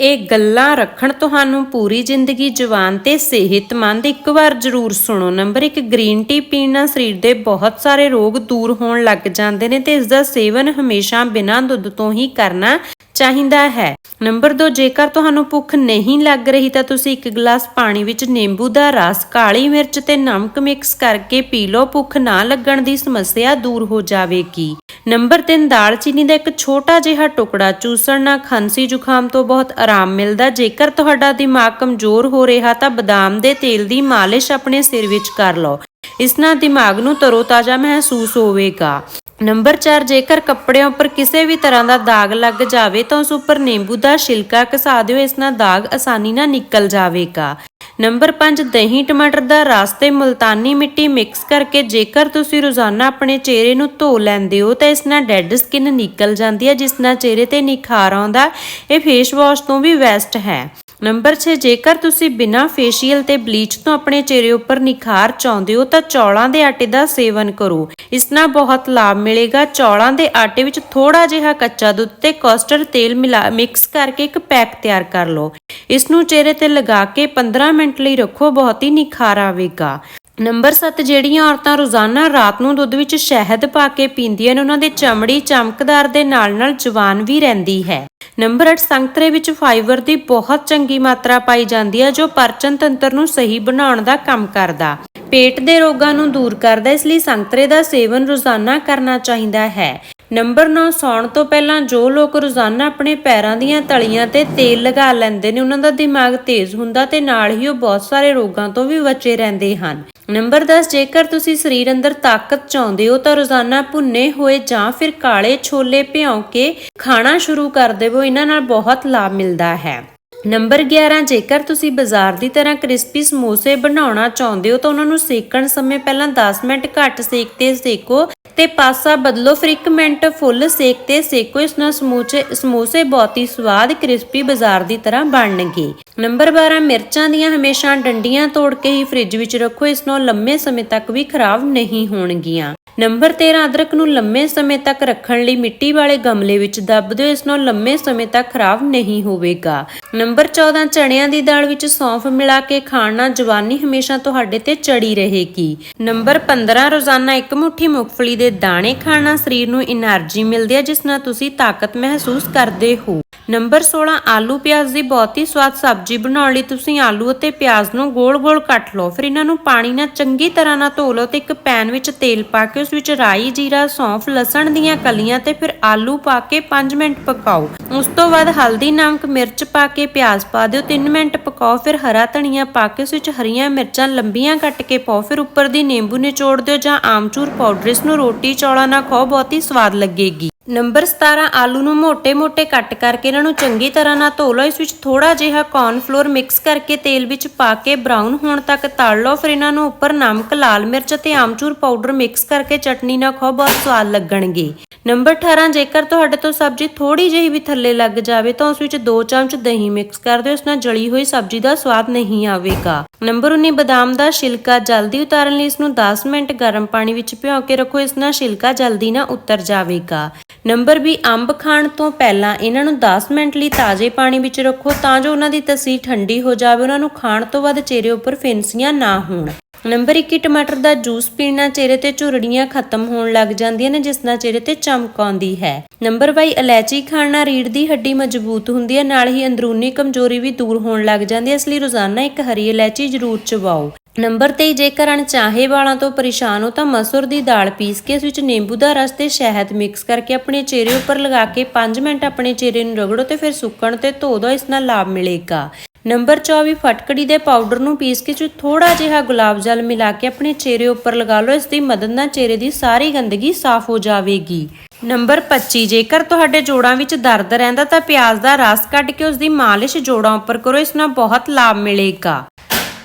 ਇਹ ਗੱਲਾਂ ਰੱਖਣ ਤੁਹਾਨੂੰ ਪੂਰੀ ਜ਼ਿੰਦਗੀ ਜਵਾਨ ਤੇ ਸਿਹਤਮੰਦ ਇੱਕ ਵਾਰ ਜ਼ਰੂਰ ਸੁਣੋ। ਨੰਬਰ 1 ਗ੍ਰੀਨ ਟੀ ਪੀਣ ਨਾਲ ਸਰੀਰ ਦੇ ਬਹੁਤ ਸਾਰੇ ਰੋਗ ਦੂਰ ਹੋਣ ਲੱਗ ਜਾਂਦੇ ਨੇ ਤੇ ਇਸ ਦਾ ਸੇਵਨ ਹਮੇਸ਼ਾ ਬਿਨਾਂ ਦੁੱਧ ਤੋਂ ਹੀ ਕਰਨਾ ਚਾਹੀਦਾ ਹੈ। ਨੰਬਰ 2 ਜੇਕਰ ਤੁਹਾਨੂੰ ਭੁੱਖ ਨਹੀਂ ਲੱਗ ਰਹੀ ਤਾਂ ਤੁਸੀਂ ਇੱਕ ਗਲਾਸ ਪਾਣੀ ਵਿੱਚ ਨਿੰਬੂ ਦਾ ਰਸ, ਕਾਲੀ ਮਿਰਚ ਤੇ ਨਮਕ ਮਿਕਸ ਕਰਕੇ ਪੀ ਲਓ। ਭੁੱਖ ਨਾ ਲੱਗਣ ਦੀ ਸਮੱਸਿਆ ਦੂਰ ਹੋ ਜਾਵੇਗੀ। ਨੰਬਰ 3 ਦਾਲਚੀਨੀ ਦਾ ਇੱਕ ਛੋਟਾ ਜਿਹਾ ਟੁਕੜਾ ਚੂਸਣ ਨਾਲ ਖਾਂਸੀ ਜ਼ੁਕਾਮ ਤੋਂ ਬਹੁਤ ਆਰਾਮ ਮਿਲਦਾ। ਜੇਕਰ ਤੁਹਾਡਾ ਦਿਮਾਗ ਕਮਜ਼ੋਰ ਹੋ ਰਿਹਾ ਤਾਂ ਬਦਾਮ ਦੇ ਤੇਲ ਦੀ ਮਾਲਿਸ਼ ਆਪਣੇ ਸਿਰ ਵਿੱਚ ਕਰ ਲਓ। ਇਸ ਨਾਲ ਦਿਮਾਗ ਨੂੰ ਤਰੋਤਾਜ਼ਾ ਮਹਿਸੂਸ ਹੋਵੇਗਾ। ਨੰਬਰ 4 ਜੇਕਰ ਕੱਪੜਿਆਂ ਉੱਪਰ ਕਿਸੇ ਵੀ ਤਰ੍ਹਾਂ ਦਾ ਦਾਗ ਲੱਗ ਜਾਵੇ ਤਾਂ ਉਸ ਉੱਪਰ ਨਿੰਬੂ ਦਾ ਛਿਲਕਾ ਘਸਾ ਦਿਓ। ਇਸ ਨਾਲ ਦਾਗ ਆਸਾਨੀ ਨਾਲ ਨਿਕਲ ਜਾਵੇਗਾ। ਨੰਬਰ 5 ਦਹੀਂ ਟਮਾਟਰ ਦਾ ਰਸ ਤੇ ਮੁਲਤਾਨੀ ਮਿੱਟੀ ਮਿਕਸ ਕਰਕੇ ਜੇਕਰ ਤੁਸੀਂ ਰੋਜ਼ਾਨਾ ਆਪਣੇ ਚਿਹਰੇ ਨੂੰ ਧੋ ਲੈਂਦੇ ਹੋ ਤਾਂ ਇਸ ਨਾਲ ਡੈੱਡ ਸਕਿਨ ਨਿਕਲ ਜਾਂਦੀ ਹੈ, ਜਿਸ ਨਾਲ ਚਿਹਰੇ ਤੇ ਨਿਖਾਰ ਆਉਂਦਾ ਇਹ ਫੇਸ ਵਾਸ਼ ਤੋਂ ਵੀ ਬੈਸਟ ਹੈ। ਨੰਬਰ 6 ਜੇਕਰ ਤੁਸੀਂ ਬਿਨਾਂ ਫੇਸ਼ੀਅਲ ਤੇ ਬਲੀਚ ਤੋਂ ਆਪਣੇ ਚਿਹਰੇ ਉੱਪਰ ਨਿਖਾਰ ਚਾਹੁੰਦੇ ਹੋ, ਤਾਂ ਚੌਲਾਂ ਦੇ ਆਟੇ ਦਾ ਸੇਵਨ ਕਰੋ। ਇਸ ਨਾਲ ਬਹੁਤ ਲਾਭ ਮਿਲੇਗਾ। ਚੌਲਾਂ ਦੇ ਆਟੇ ਵਿੱਚ ਥੋੜਾ ਜਿਹਾ ਕੱਚਾ ਦੁੱਧ ਤੇ ਕਸਟਰਡ ਤੇਲ ਮਿਲਾ ਮਿਕਸ ਕਰਕੇ ਇੱਕ ਪੈਕ ਤਿਆਰ ਕਰ ਲਓ। ਇਸ ਨੂੰ ਚਿਹਰੇ ਤੇ ਲਗਾ ਕੇ 15 ਮਿੰਟ ਲਈ ਰੱਖੋ, ਬਹੁਤ ਹੀ ਨਿਖਾਰ ਆਵੇਗਾ। ਨੰਬਰ 7 ਜਿਹੜੀਆਂ ਔਰਤਾਂ ਰੋਜ਼ਾਨਾ ਰਾਤ ਨੂੰ ਦੁੱਧ ਵਿੱਚ ਸ਼ਹਿਦ ਪਾ ਕੇ ਪੀਂਦੀਆਂ ਨੇ, ਉਹਨਾਂ ਦੇ ਚਮੜੀ ਚਮਕਦਾਰ ਦੇ ਨਾਲ ਨਾਲ ਜਵਾਨ ਵੀ ਰਹਿੰਦੀ ਹੈ। ਨੰਬਰ 8 ਸੰਤਰੇ ਵਿੱਚ ਫਾਈਬਰ ਦੀ ਬਹੁਤ ਚੰਗੀ ਮਾਤਰਾ ਪਾਈ ਜਾਂਦੀ ਹੈ ਜੋ ਪਾਚਨ ਤੰਤਰ ਨੂੰ ਸਹੀ ਬਣਾਉਣ ਦਾ ਕੰਮ ਕਰਦਾ। ਪੇਟ ਦੇ ਰੋਗਾਂ ਨੂੰ ਦੂਰ ਕਰਦਾ, ਇਸ ਲਈ ਸੰਤਰੇ ਦਾ ਸੇਵਨ ਰੋਜ਼ਾਨਾ ਕਰਨਾ ਚਾਹੀਦਾ ਹੈ। ਨੰਬਰ 9 ਸੌਣ ਤੋਂ ਪਹਿਲਾਂ ਜੋ ਲੋਕ ਰੋਜ਼ਾਨਾ ਆਪਣੇ ਪੈਰਾਂ ਦੀਆਂ ਤਲੀਆਂ ਤੇ ਤੇਲ ਲਗਾ ਲੈਂਦੇ ਨੇ, ਉਹਨਾਂ ਦਾ ਦਿਮਾਗ ਤੇਜ਼ ਹੁੰਦਾ ਤੇ ਨਾਲ ਹੀ ਉਹ ਬਹੁਤ ਸਾਰੇ ਰੋਗਾਂ ਤੋਂ ਵੀ ਬਚੇ ਰਹਿੰਦੇ ਹਨ। ਨੰਬਰ 10 ਜੇਕਰ ਤੁਸੀਂ ਸਰੀਰ ਅੰਦਰ ਤਾਕਤ ਚਾਹੁੰਦੇ ਹੋ ਤਾਂ ਰੋਜ਼ਾਨਾ ਭੁੰਨੇ ਹੋਏ ਜਾਂ ਫਿਰ ਕਾਲੇ ਛੋਲੇ ਭਿਉਂ ਕੇ ਖਾਣਾ ਸ਼ੁਰੂ ਕਰ ਦੇਵੋ, ਇਹਨਾਂ ਨਾਲ ਬਹੁਤ ਲਾਭ ਮਿਲਦਾ ਹੈ। ਨੰਬਰ 11 ਜੇਕਰ ਤੁਸੀਂ ਬਾਜ਼ਾਰ ਦੀ ਤਰ੍ਹਾਂ ਕ੍ਰਿਸਪੀ ਸਮੋਸੇ ਬਣਾਉਣਾ ਚਾਹੁੰਦੇ ਹੋ ਤਾਂ ਉਹਨਾਂ ਨੂੰ ਸੇਕਣ ਸਮੇਂ ਪਹਿਲਾਂ 10 ਮਿੰਟ ਘੱਟ ਸੇਕ ਤੇ ਸੇਕੋ। ਤੇ ਪਾਸਾ ਬਦਲੋ। ਫਿਰ 1 ਮਿੰਟ ਫੁੱਲ ਸੇਕ ਤੇ ਸੇਕੋ, ਇਸ ਨਾਲ ਸਮੂਚੇ ਸਮੋਸੇ ਬਹੁਤ ਹੀ ਸਵਾਦ ਕ੍ਰਿਸਪੀ ਬਾਜ਼ਾਰ ਦੀ ਤਰ੍ਹਾਂ ਬਣਨਗੇ। ਨੰਬਰ 12 ਮਿਰਚਾਂ ਦੀਆਂ ਹਮੇਸ਼ਾ ਡੰਡੀਆਂ ਤੋੜ ਕੇ ਹੀ ਫ੍ਰਿਜ ਵਿੱਚ ਰੱਖੋ, ਇਸ ਨਾਲ ਲੰਮੇ ਸਮੇਂ ਤੱਕ ਵੀ ਖਰਾਬ ਨਹੀਂ ਹੋਣਗੀਆਂ। ਨੰਬਰ 13 ਅਦਰਕ ਨੂੰ ਲੰਮੇ ਸਮੇਂ ਤੱਕ ਰੱਖਣ ਲਈ ਮਿੱਟੀ ਵਾਲੇ ਗਮਲੇ ਵਿੱਚ ਦੱਬ ਦਿਓ, ਇਸ ਨਾਲ ਲੰਮੇ ਸਮੇਂ ਤੱਕ ਖਰਾਬ ਨਹੀਂ ਹੋਵੇਗਾ। ਨੰਬਰ 14 ਚਣਿਆਂ ਦੀ ਦਾਲ ਵਿੱਚ ਸੌਂਫ ਮਿਲਾ ਕੇ ਖਾਣ ਨਾਲ ਜਵਾਨੀ ਹਮੇਸ਼ਾ ਤੁਹਾਡੇ ਤੇ ਚੜੀ ਰਹੇਗੀ। ਨੰਬਰ 15 ਰੋਜ਼ਾਨਾ ਇੱਕ ਮੁੱਠੀ ਮੂੰਗਫਲੀ ਦੇ ਦਾਣੇ ਖਾਣਾ ਸਰੀਰ ਨੂੰ એનર્ਜੀ ਮਿਲਦੀ ਹੈ, ਜਿਸ ਨਾਲ ਤੁਸੀਂ ਤਾਕਤ ਮਹਿਸੂਸ ਕਰਦੇ ਹੋ। ਨੰਬਰ 16 ਆਲੂ ਪਿਆਜ਼ ਦੀ ਬਹੁਤ ਹੀ ਸਵਾਦ ਸਬਜ਼ੀ ਬਣਾਉਣ ਲਈ ਤੁਸੀਂ ਆਲੂ ਅਤੇ ਪਿਆਜ਼ ਨੂੰ ਗੋਲ-ਗੋਲ ਕੱਟ ਲਓ। ਫਿਰ ਇਹਨਾਂ ਨੂੰ ਪਾਣੀ ਨਾਲ ਚੰਗੀ ਤਰ੍ਹਾਂ ਨਾਲ ਧੋ ਲਓ ਤੇ ਇੱਕ ਪੈਨ ਵਿੱਚ ਤੇਲ ਪਾ ਕੇ ਉਸ ਵਿੱਚ ਰਾਈ, ਜੀਰਾ, ਸੌਂਫ, ਲਸਣ ਦੀਆਂ ਕਲੀਆਂ ਤੇ ਫਿਰ ਆਲੂ ਪਾ ਕੇ 5 ਮਿੰਟ ਪਕਾਓ। ਉਸ ਤੋਂ ਬਾਅਦ ਹਲਦੀ, ਨਮਕ, ਮਿਰਚ ਪਾ ਕੇ ਪਿਆਜ਼ ਪਾ ਦਿਓ 3 ਮਿੰਟ ਪਕਾਓ, ਫਿਰ ਹਰਾ ਧਨੀਆ ਪਾ ਕੇ ਉਸ ਵਿੱਚ ਹਰੀਆਂ ਮਿਰਚਾਂ ਲੰਬੀਆਂ ਕੱਟ ਕੇ ਪਾਓ, ਫਿਰ ਉੱਪਰ ਦੀ ਨਿੰਬੂ ਨਿਚੋੜ ਦਿਓ ਜਾਂ ਆਮਚੂਰ ਪਾਊਡਰ, ਇਸ ਨੂੰ ਰੋਟੀ ਚੌਲਾਂ ਨਾਲ ਖਾਓ, ਬਹੁਤ ਹੀ ਸਵਾਦ ਲੱਗੇਗੀ। ਨੰਬਰ 17 ਆਲੂ ਨੂੰ ਮੋٹے-ਮੋٹے ਕੱਟ ਕਰਕੇ ਇਹਨਾਂ ਨੂੰ ਚੰਗੀ ਤਰ੍ਹਾਂ ਨਾਲ ਧੋ ਲਓ। ਇਸ ਵਿੱਚ ਥੋੜਾ ਜਿਹਾ ਕੌਰਨ ਫਲੋਰ ਮਿਕਸ ਕਰਕੇ ਤੇਲ ਵਿੱਚ ਪਾ ਕੇ ਬ੍ਰਾਊਨ ਹੋਣ ਤੱਕ ਤਲ ਲਓ। ਫਿਰ ਇਹਨਾਂ ਨੂੰ ਉੱਪਰ ਨਮਕ, ਲਾਲ ਮਿਰਚ ਅਤੇ ਆਮਚੂਰ ਪਾਊਡਰ ਮਿਕਸ ਕਰਕੇ ਚਟਨੀ ਨਾਲ ਖਾਓ, ਬਹੁਤ ਸਵਾਦ ਲੱਗਣਗੇ। ਨੰਬਰ 18 ਜੇਕਰ ਤੁਹਾਡੇ ਤੋਂ ਸਬਜ਼ੀ ਥੋੜੀ ਜਿਹੀ ਵੀ ਥੱਲੇ ਲੱਗ ਜਾਵੇ, ਤਾਂ ਉਸ ਵਿੱਚ 2 ਚਮਚ ਦਹੀਂ ਮਿਕਸ ਕਰ ਦਿਓ। ਇਸ ਨਾਲ ਜਲੀ ਹੋਈ ਸਬਜ਼ੀ ਦਾ ਸਵਾਦ ਨਹੀਂ ਆਵੇਗਾ। ਨੰਬਰ 19 ਬਦਾਮ ਦਾ ਛਿਲਕਾ ਜਲਦੀ ਉਤਾਰਨ ਲਈ ਇਸ ਨੂੰ 10 ਮਿੰਟ ਗਰਮ ਪਾਣੀ ਵਿੱਚ ਭਿਓ ਕੇ ਰੱਖੋ। ਇਸ ਨਾਲ ਛਿਲਕਾ ਜਲਦੀ ਨਾ ਉਤਰ ਜਾਵੇਗਾ। ਨੰਬਰ 20 ਅੰਬ ਖਾਣ ਤੋਂ ਪਹਿਲਾਂ ਇਹਨਾਂ ਨੂੰ 10 ਮਿੰਟ ਲਈ ਤਾਜ਼ੇ ਪਾਣੀ ਵਿੱਚ ਰੱਖੋ ਤਾਂ ਜੋ ਉਹਨਾਂ ਦੀ ਤਸੀ ਠੰਡੀ ਹੋ ਜਾਵੇ, ਉਹਨਾਂ ਨੂੰ ਖਾਣ ਤੋਂ ਬਾਅਦ ਚਿਹਰੇ ਉੱਪਰ ਫਿੰਸੀਆਂ ਨਾ ਹੋਣ। ਨੰਬਰ 21 ਟਮਾਟਰ ਦਾ ਜੂਸ ਪੀਣਾ ਚਿਹਰੇ ਤੇ ਝੁਰੜੀਆਂ ਖਤਮ ਹੋਣ ਲੱਗ ਜਾਂਦੀਆਂ ਨੇ, ਜਿਸ ਨਾਲ ਚਿਹਰੇ ਤੇ ਚਮਕ ਆਉਂਦੀ ਹੈ। ਨੰਬਰ 22 ਇਲਾਇਚੀ ਖਾਣ ਨਾਲ ਰੀੜ ਦੀ ਹੱਡੀ ਮਜ਼ਬੂਤ ਹੁੰਦੀ ਹੈ, ਨਾਲ ਹੀ ਅੰਦਰੂਨੀ ਕਮਜ਼ੋਰੀ ਵੀ ਦੂਰ ਹੋਣ ਲੱਗ ਜਾਂਦੀ ਹੈ, ਇਸ ਲਈ ਰੋਜ਼ਾਨਾ ਇੱਕ ਹਰੀ ਇਲਾਇਚੀ ਜ਼ਰੂਰ ਚਬਾਓ। ਨੰਬਰ 23 ਜੇਕਰ ਅਣਚਾਹੇ ਵਾਲਾਂ ਤੋਂ ਪਰੇਸ਼ਾਨ ਹੋ ਤਾਂ ਮਸੂਰ ਦੀ ਦਾਲ ਪੀਸ ਕੇ ਇਸ ਵਿੱਚ ਨਿੰਬੂ ਦਾ ਰਸ ਤੇ ਸ਼ਹਿਦ ਮਿਕਸ ਕਰਕੇ ਆਪਣੇ ਚਿਹਰੇ ਉੱਪਰ ਲਗਾ ਕੇ 5 ਮਿੰਟ ਆਪਣੇ ਚਿਹਰੇ ਨੂੰ ਰਗੜੋ ਤੇ ਫਿਰ ਸੁੱਕਣ ਤੇ ਧੋ ਦਿਓ, ਇਸ ਨਾਲ ਲਾਭ ਮਿਲੇਗਾ। ਨੰਬਰ 24 ਫਟਕੜੀ ਦੇ ਪਾਊਡਰ ਨੂੰ ਪੀਸ ਕੇ ਚ ਥੋੜਾ ਜਿਹਾ ਗੁਲਾਬ ਜਲ ਮਿਲਾ ਕੇ ਆਪਣੇ ਚਿਹਰੇ ਉੱਪਰ ਲਗਾ ਲਓ, ਇਸ ਦੀ ਮਦਦ ਨਾਲ ਚਿਹਰੇ ਦੀ ਸਾਰੀ ਗੰਦਗੀ ਸਾਫ਼ ਹੋ ਜਾਵੇਗੀ। ਨੰਬਰ 25 ਜੇਕਰ ਤੁਹਾਡੇ ਜੋੜਾਂ ਵਿੱਚ ਦਰਦ ਰਹਿੰਦਾ ਤਾਂ ਪਿਆਜ਼ ਦਾ ਰਸ ਕੱਢ ਕੇ ਉਸ ਦੀ ਮਾਲਿਸ਼ ਜੋੜਾਂ ਉੱਪਰ ਕਰੋ, ਇਸ ਨਾਲ ਬਹੁਤ ਲਾਭ ਮਿਲੇਗਾ।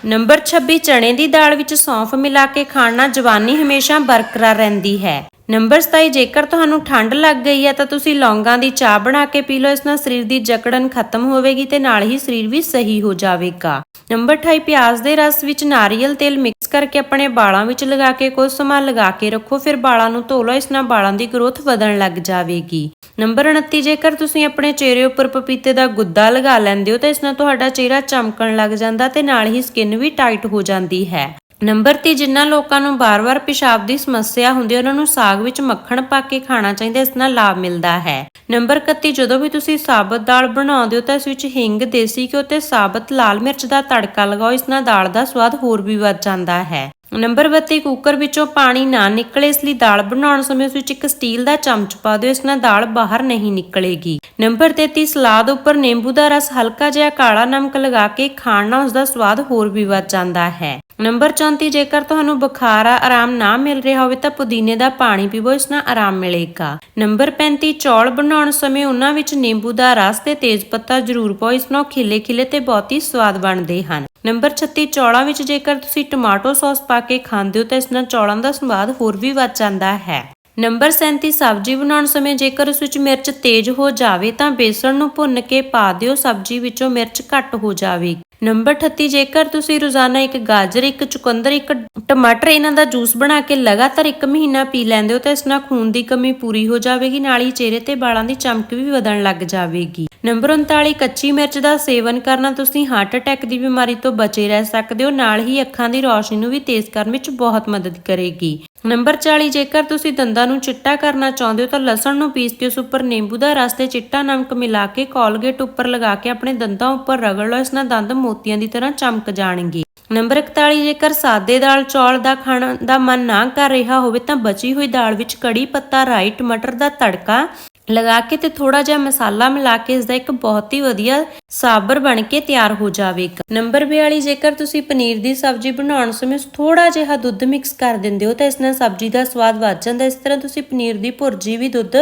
ਨੰਬਰ 26 ਚਣੇ ਦੀ ਦਾਲ ਵਿੱਚ ਸੌਂਫ ਮਿਲਾ ਕੇ ਖਾਣਾ ਜਵਾਨੀ ਹਮੇਸ਼ਾ ਬਰਕਰਾਰ ਰਹਿੰਦੀ ਹੈ। ਨੰਬਰ 27 ਜੇਕਰ ਤੁਹਾਨੂੰ ਠੰਡ ਲੱਗ ਗਈ ਹੈ ਤਾਂ ਤੁਸੀਂ ਲੌਂਗਾਂ ਦੀ ਚਾਹ ਬਣਾ ਕੇ ਪੀ ਲਓ, ਇਸ ਨਾਲ ਸਰੀਰ ਦੀ ਜਕੜਨ ਖਤਮ ਹੋਵੇਗੀ ਤੇ ਨਾਲ ਹੀ ਸਰੀਰ ਵੀ ਸਹੀ ਹੋ ਜਾਵੇਗਾ। ਨੰਬਰ 28 ਪਿਆਜ਼ ਦੇ ਰਸ ਵਿੱਚ ਨਾਰੀਅਲ ਤੇਲ ਮਿਕਸ ਕਰਕੇ ਆਪਣੇ ਬਾਲਾਂ ਵਿੱਚ ਲਗਾ ਕੇ ਕੁਝ ਸਮਾਂ ਲਗਾ ਕੇ ਰੱਖੋ, ਫਿਰ ਬਾਲਾਂ ਨੂੰ ਧੋ ਲਓ, ਇਸ ਨਾਲ ਵਾਲਾਂ ਦੀ ਗਰੋਥ ਵਧਣ ਲੱਗ ਜਾਵੇਗੀ। ਨੰਬਰ 29 ਜੇਕਰ ਤੁਸੀਂ ਆਪਣੇ ਚਿਹਰੇ ਉੱਪਰ ਪਪੀਤੇ ਦਾ ਗੁੱਦਾ ਲਗਾ ਲੈਂਦੇ ਹੋ ਤਾਂ ਇਸ ਨਾਲ ਤੁਹਾਡਾ ਚਿਹਰਾ ਚਮਕਣ ਲੱਗ ਜਾਂਦਾ ਤੇ ਨਾਲ ਹੀ ਸਕਿਨ ਵੀ ਟਾਈਟ ਹੋ ਜਾਂਦੀ ਹੈ। ਨੰਬਰ 3 ਜਿਨ੍ਹਾਂ ਲੋਕਾਂ ਨੂੰ ਬਾਰ-ਬਾਰ ਪਿਸ਼ਾਬ ਦੀ ਸਮੱਸਿਆ ਹੁੰਦੀ ਹੈ, ਉਹਨਾਂ ਨੂੰ ਸਾਗ ਵਿੱਚ ਮੱਖਣ ਪਾ ਕੇ ਖਾਣਾ ਚਾਹੀਦਾ ਇਸ ਨਾਲ ਲਾਭ ਮਿਲਦਾ ਹੈ। ਨੰਬਰ 31 ਜਦੋਂ ਵੀ ਤੁਸੀਂ ਸਾਬਤ ਦਾਲ ਬਣਾਉਂਦੇ ਹੋ ਤਾਂ ਇਸ ਵਿੱਚ ਹਿੰਗ, ਦੇਸੀ ਘਿਓ ਤੇ ਸਾਬਤ ਲਾਲ ਮਿਰਚ ਦਾ ਤੜਕਾ ਲਗਾਓ, ਇਸ ਨਾਲ ਦਾਲ ਦਾ ਸਵਾਦ ਹੋਰ ਵੀ ਵੱਧ ਜਾਂਦਾ ਹੈ। ਨੰਬਰ 32 ਕੁੱਕਰ ਵਿੱਚੋਂ ਪਾਣੀ ਨਾ ਨਿਕਲੇ, ਇਸ ਲਈ ਦਾਲ ਬਣਾਉਣ ਸਮੇਂ ਉਸ ਵਿੱਚ ਇੱਕ ਸਟੀਲ ਦਾ ਚਮਚ ਪਾ ਦਿਓ, ਇਸ ਨਾਲ ਦਾਲ ਬਾਹਰ ਨਹੀਂ ਨਿਕਲੇਗੀ। ਨੰਬਰ 33 ਸਲਾਦ ਉੱਪਰ ਨਿੰਬੂ ਦਾ ਰਸ ਹਲਕਾ ਜਿਹਾ ਕਾਲਾ ਨਮਕ ਲਗਾ ਕੇ ਖਾਣ ਨਾਲ ਉਸ ਦਾ ਸਵਾਦ ਹੋਰ ਵੀ ਵੱਧ ਜਾਂਦਾ ਹੈ। ਨੰਬਰ 34 ਜੇਕਰ ਤੁਹਾਨੂੰ ਬੁਖਾਰ ਆ, ਆਰਾਮ ਨਾ ਮਿਲ ਰਿਹਾ ਹੋਵੇ ਤਾਂ ਪੁਦੀਨੇ ਦਾ ਪਾਣੀ ਪੀਵੋ, ਇਸ ਨਾਲ ਆਰਾਮ ਮਿਲੇਗਾ। ਨੰਬਰ 35 ਚੌਲ ਬਣਾਉਣ ਸਮੇਂ ਉਹਨਾਂ ਵਿੱਚ ਨਿੰਬੂ ਦਾ ਰਸ ਤੇ ਤੇਜ਼ ਪੱਤਾ ਜ਼ਰੂਰ ਪਾਓ, ਇਸ ਨਾਲ ਖਿਲੇ ਖਿਲੇ ਤੇ ਬਹੁਤ ਹੀ ਸਵਾਦ ਬਣਦੇ ਹਨ। ਨੰਬਰ 36 ਚੌਲਾਂ ਵਿੱਚ ਜੇਕਰ ਤੁਸੀਂ ਟਮਾਟੋ ਸੌਸ ਪਾ ਕੇ ਖਾਂਦੇ ਹੋ, ਤਾਂ ਇਸ ਨਾਲ ਚੌਲਾਂ ਦਾ ਸਵਾਦ ਹੋਰ ਵੀ ਵੱਧ ਜਾਂਦਾ ਹੈ। ਨੰਬਰ 37 ਸਬਜ਼ੀ ਬਣਾਉਣ ਸਮੇਂ ਜੇਕਰ ਉਸ ਵਿੱਚ ਮਿਰਚ ਤੇਜ਼ ਹੋ ਜਾਵੇ, ਤਾਂ ਬੇਸਣ ਨੂੰ ਭੁੰਨ ਕੇ ਪਾ ਦਿਓ, ਸਬਜ਼ੀ ਵਿੱਚੋਂ ਮਿਰਚ ਘੱਟ ਹੋ ਜਾਵੇਗੀ। ਨੰਬਰ 38 ਜੇਕਰ ਤੁਸੀਂ ਰੋਜ਼ਾਨਾ ਇੱਕ ਗਾਜਰ, ਇੱਕ ਚੁਕੰਦਰ, ਇੱਕ ਟਮਾਟਰ ਇਹਨਾਂ ਦਾ ਜੂਸ ਬਣਾ ਕੇ ਲਗਾਤਾਰ ਇੱਕ ਮਹੀਨਾ ਪੀ ਲੈਂਦੇ ਹੋ, ਤਾਂ ਇਸ ਨਾਲ ਖੂਨ ਦੀ ਕਮੀ ਪੂਰੀ ਹੋ ਜਾਵੇਗੀ, ਨਾਲ ਹੀ ਚਿਹਰੇ ਤੇ ਵਾਲਾਂ ਦੀ ਚਮਕ ਵੀ ਵਧਣ ਲੱਗ ਜਾਵੇਗੀ। ਨੰਬਰ 39 ਕੱਚੀ ਮਿਰਚ ਦਾ ਸੇਵਨ ਕਰਨਾ, ਤੁਸੀਂ ਹਾਰਟ ਅਟੈਕ ਦੀ ਬਿਮਾਰੀ ਤੋਂ ਬਚੇ ਰਹਿ ਸਕਦੇ ਹੋ। ਨਾਲ ਹੀ ਅੱਖਾਂ ਦੀ ਰੌਸ਼ਨੀ ਨੂੰ ਵੀ ਤੇਜ਼ ਕਰਨ ਵਿੱਚ ਬਹੁਤ ਮਦਦ ਕਰੇਗੀ। ਨੰਬਰ 40 ਜੇਕਰ ਤੁਸੀਂ ਦੰਦਾਂ ਨੂੰ ਚਿੱਟਾ ਕਰਨਾ ਚਾਹੁੰਦੇ ਹੋ, ਤਾਂ ਲਸਣ ਨੂੰ ਪੀਸ ਕੇ ਉਸ ਉੱਪਰ ਨਿੰਬੂ ਦਾ ਰਸ ਤੇ ਚਿੱਟਾ ਨਮਕ ਮਿਲਾ ਕੇ ਕੋਲਗੇਟ ਉੱਪਰ ਲਗਾ ਕੇ ਆਪਣੇ ਦੰਦਾਂ ਉੱਪਰ ਰਗੜ ਲਓ। ਇਸ ਨਾਲ ਦੰਦ ਮੋਤੀਆਂ ਦੀ ਤਰ੍ਹਾਂ ਚਮਕ ਜਾਣਗੇ। ਨੰਬਰ 41 ਜੇਕਰ ਸਾਦੇ ਦਾਲ, ਚੌਲ ਦਾ ਖਾਣ ਦਾ ਮਨ ਨਾ ਕਰ ਰਿਹਾ ਹੋਵੇ, ਤਾਂ ਬਚੀ ਹੋਈ ਦਾਲ ਵਿੱਚ ਕੜੀ ਪੱਤਾ, ਰਾਈ, ਟਮਾਟਰ ਦਾ ਤੜਕਾ ਲਗਾ ਕੇ ਤੇ ਥੋੜਾ ਜਿਹਾ ਮਸਾਲਾ ਮਿਲਾ ਕੇ ਇਸ ਦਾ ਇੱਕ ਬਹੁਤ ਹੀ ਵਧੀਆ ਸਾਬਰ ਬਣ ਕੇ ਤਿਆਰ ਹੋ ਜਾਵੇਗਾ। ਨੰਬਰ 42 ਜੇਕਰ ਤੁਸੀਂ ਪਨੀਰ ਦੀ ਸਬਜ਼ੀ ਬਣਾਉਣ ਸਮੇਂ ਥੋੜਾ ਜਿਹਾ ਦੁੱਧ ਮਿਕਸ ਕਰ ਦਿੰਦੇ ਹੋ, ਤਾਂ ਇਸ ਨਾਲ ਸਬਜ਼ੀ ਦਾ ਸਵਾਦ ਵੱਧ ਜਾਂਦਾ। ਇਸ ਤਰ੍ਹਾਂ ਤੁਸੀਂ ਪਨੀਰ ਦੀ ਭੁਰਜੀ ਵੀ ਦੁੱਧ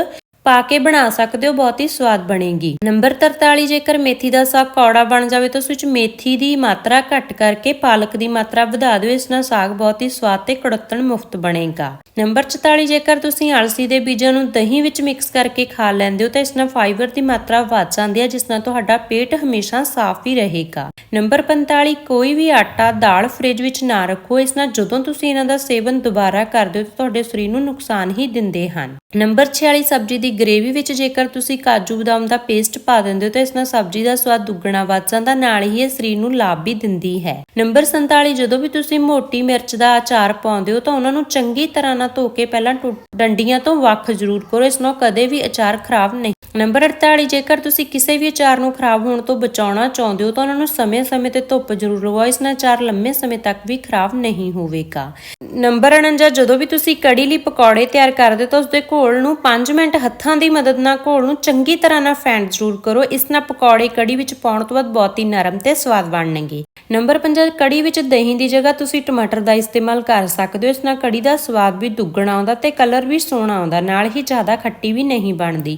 ਪਾ ਕੇ ਬਣਾ ਸਕਦੇ ਹੋ, ਬਹੁਤ ਹੀ ਸਵਾਦ ਬਣੇਗੀ। ਨੰਬਰ 43 ਜੇਕਰ ਮੇਥੀ ਦਾ ਸਾਗ ਕੌੜਾ ਬਣ ਜਾਵੇ ਤਾਂ ਉਸ ਵਿੱਚ ਮੇਥੀ ਦੀ ਮਾਤਰਾ ਘੱਟ ਕਰਕੇ ਪਾਲਕ ਦੀ ਮਾਤਰਾ ਵਧਾ ਦਿਓ, ਇਸ ਨਾਲ ਸਾਗ ਬਹੁਤ ਹੀ ਸਵਾਦ ਤੇ ਕੜਤਣ ਮੁਫਤ ਬਣੇਗਾ। ਨੰਬਰ 44 ਜੇਕਰ ਤੁਸੀਂ ਅਲਸੀ ਦੇ ਬੀਜਾਂ ਨੂੰ ਦਹੀਂ ਵਿੱਚ ਮਿਕਸ ਕਰਕੇ ਖਾ ਲੈਂਦੇ ਹੋ ਤਾਂ ਇਸ ਨਾਲ ਫਾਈਬਰ ਦੀ ਮਾਤਰਾ ਵੱਧ ਜਾਂਦੀ ਹੈ, ਜਿਸ ਨਾਲ ਤੁਹਾਡਾ ਪੇਟ ਹਮੇਸ਼ਾ ਸਾਫ਼ ਹੀ ਰਹੇਗਾ। ਨੰਬਰ 45 ਕੋਈ ਵੀ ਆਟਾ ਦਾਲ ਫ੍ਰਿਜ ਵਿੱਚ ਨਾ ਰੱਖੋ, ਇਸ ਨਾਲ ਜਦੋਂ ਤੁਸੀਂ ਇਹਨਾਂ ਦਾ ਸੇਵਨ ਦੁਬਾਰਾ ਕਰਦੇ ਹੋ ਤਾਂ ਤੁਹਾਡੇ ਸਰੀਰ ਨੂੰ ਨੁਕਸਾਨ ਹੀ ਦਿੰਦੇ ਹਨ। ਨੰਬਰ 46 ਸਬਜ਼ੀ ਦੀ ਗ੍ਰੇਵੀ ਵਿੱਚ ਜੇਕਰ ਤੁਸੀਂ ਕਾਜੂ ਬਦਾਮ ਦਾ ਪੇਸਟ ਪਾ ਦਿੰਦੇ ਹੋ ਤਾਂ ਇਸ ਨਾਲ ਸਬਜ਼ੀ ਦਾ ਸਵਾਦ ਦੁੱਗਣਾ ਵੱਧ ਜਾਂਦਾ, ਨਾਲ ਹੀ ਇਹ ਸਰੀਰ ਨੂੰ ਲਾਭ ਵੀ ਦਿੰਦੀ ਹੈ। ਨੰਬਰ 47 ਜਦੋਂ ਵੀ ਤੁਸੀਂ ਮੋਟੀ ਮਿਰਚ ਦਾ ਅਚਾਰ ਪਾਉਂਦੇ ਹੋ ਤਾਂ ਉਹਨਾਂ ਨੂੰ ਚੰਗੀ ਤਰ੍ਹਾਂ ਨਾਲ ਧੋ ਕੇ ਪਹਿਲਾਂ ਟੁ- ਡੰਡੀਆਂ ਤੋਂ ਵੱਖ ਜ਼ਰੂਰ ਕਰੋ, ਇਸ ਨਾਲ ਕਦੇ ਵੀ ਅਚਾਰ ਖਰਾਬ ਨਹੀਂ ਨੰਬਰ 48 ਜੇਕਰ ਤੁਸੀਂ ਕਿਸੇ ਵੀ ਅਚਾਰ ਨੂੰ ਖਰਾਬ ਹੋਣ ਤੋਂ ਬਚਾਉਣਾ ਚਾਹੁੰਦੇ ਹੋ ਤਾਂ ਉਹਨਾਂ ਨੂੰ ਸਮੇਂ-ਸਮੇਂ ਤੇ ਧੁੱਪ ਜ਼ਰੂਰ ਲਵਾਓ। ਇਸ ਨਾਲ ਅਚਾਰ ਲੰਮੇ ਸਮੇਂ ਤੱਕ ਵੀ ਖਰਾਬ ਨਹੀਂ ਹੋਵੇਗਾ। ਨੰਬਰ 49 ਜਦੋਂ ਵੀ ਤੁਸੀਂ ਕੜੀ ਲਈ ਪਕੌੜੇ ਤਿਆਰ ਕਰਦੇ ਹੋ ਤਾਂ ਉਸਦੇ ਘੋਲ ਨੂੰ 5 ਮਿੰਟ ਹੱਥਾਂ ਦੀ ਮਦਦ ਨਾਲ ਘੋਲ ਨੂੰ ਚੰਗੀ ਤਰ੍ਹਾਂ ਨਾਲ ਫੈਂਟ ਜ਼ਰੂਰ ਕਰੋ। ਇਸ ਨਾਲ ਪਕੌੜੇ ਕੜੀ ਵਿੱਚ ਪਾਉਣ ਤੋਂ ਬਾਅਦ ਬਹੁਤ ਹੀ ਨਰਮ ਤੇ ਸਵਾਦ ਬਣਨਗੇ। ਨੰਬਰ 5 ਕੜੀ ਵਿੱਚ ਦਹੀਂ ਦੀ ਜਗ੍ਹਾ ਤੁਸੀਂ ਟਮਾਟਰ ਦਾ ਇਸਤੇਮਾਲ ਕਰ ਸਕਦੇ ਹੋ। ਇਸ ਨਾਲ ਕੜੀ ਦਾ ਸਵਾਦ ਵੀ ਦੁੱਗਣਾ ਆਉਂਦਾ ਤੇ ਕਲਰ ਵੀ ਸੋਹਣਾ ਆਉਂਦਾ। ਨਾਲ ਹੀ ਜ਼ਿਆਦਾ ਖੱਟੀ ਵੀ ਨਹੀਂ ਬਣਦੀ।